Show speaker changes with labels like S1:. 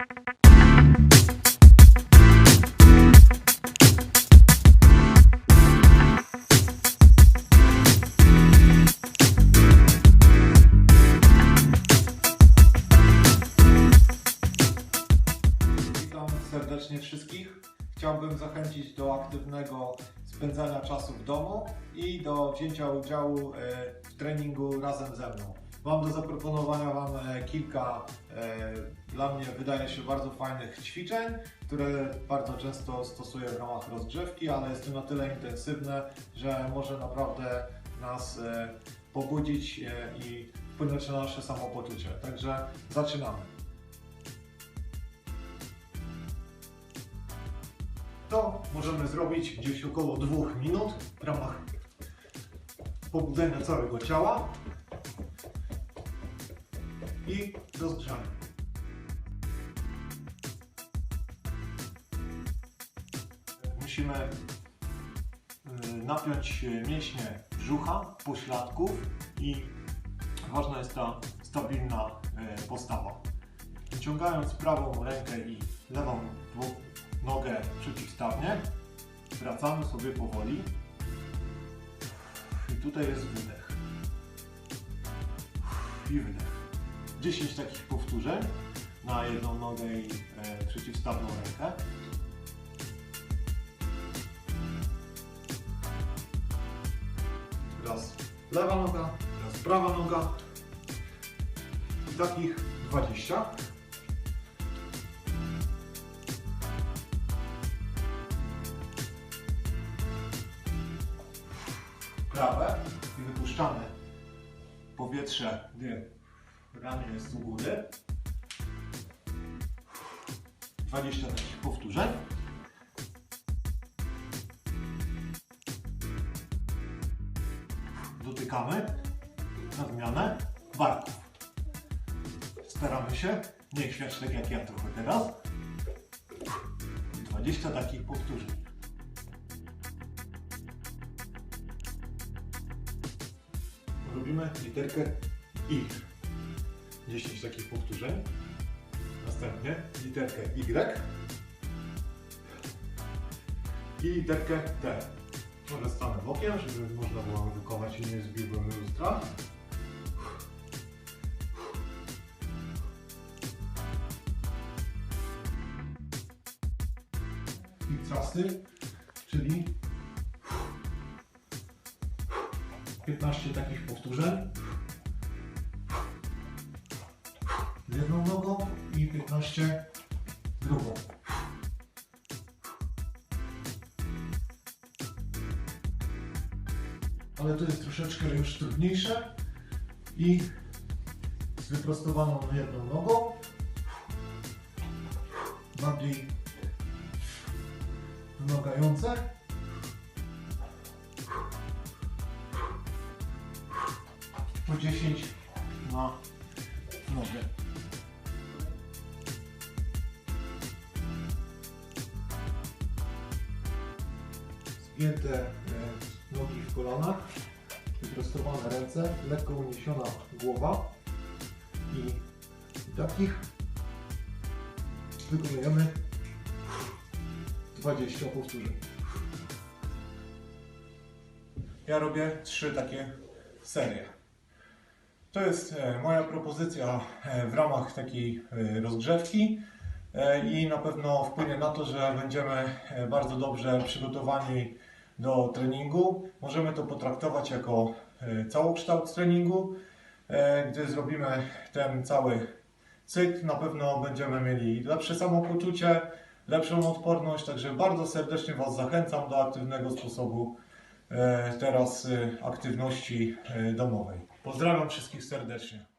S1: Serdecznie wszystkich. Chciałbym zachęcić do aktywnego spędzania czasu w domu i do wzięcia udziału e, w treningu razem ze mną. Mam do zaproponowania Wam e, kilka e, dla mnie wydaje się bardzo fajnych ćwiczeń, które bardzo często stosuję w ramach rozgrzewki, ale jest to na tyle intensywne, że może naprawdę nas e, pobudzić i wpłynąć na nasze samopoczucie. Także zaczynamy. To możemy zrobić gdzieś około 2 minut w ramach pobudzenia całego ciała i rozgrzania. Musimy y, napiąć mięśnie brzucha, pośladków i ważna jest ta stabilna y, postawa. Wyciągając prawą rękę i lewą nogę przeciwstawnie, wracamy sobie powoli. I tutaj jest wydech. I wydech. 10 takich powtórzeń na jedną nogę i e, przeciwstawną rękę. Raz lewa noga, raz prawa noga. I takich 20. prawe i wypuszczamy powietrze, gdy ramię jest u góry. 20 takich powtórzeń. Dotykamy na zmianę barków. Staramy się nie chwiać tak jak ja trochę teraz. I 20 takich powtórzeń. robimy literkę I. 10 takich powtórzeń. Następnie literkę Y. I literkę T. Może stanę bokiem, żeby można było wykonać i nie zbiłbym lustra. I trusty, czyli 15 takich powtórzeń. Jedną nogą i 15 drugą. Ale to jest troszeczkę już trudniejsze i z wyprostowaną jedną nogą. Bardziej wymagające. po 10 na nogę. Zgięte e, nogi w kolanach, wyprostowane ręce, lekko uniesiona głowa i, takich wykonujemy 20 powtórzeń. Ja robię trzy takie serie. To jest e, moja propozycja e, w ramach takiej rozgrzewki i na pewno wpłynie na to, że będziemy bardzo dobrze przygotowani do treningu. Możemy to potraktować jako e, całokształt treningu. E, Gdy zrobimy ten cały cykl, na pewno będziemy mieli lepsze samopoczucie, lepszą odporność, także bardzo serdecznie Was zachęcam do aktywnego sposobu e, teraz aktywności domowej. Pozdrawiam wszystkich serdecznie.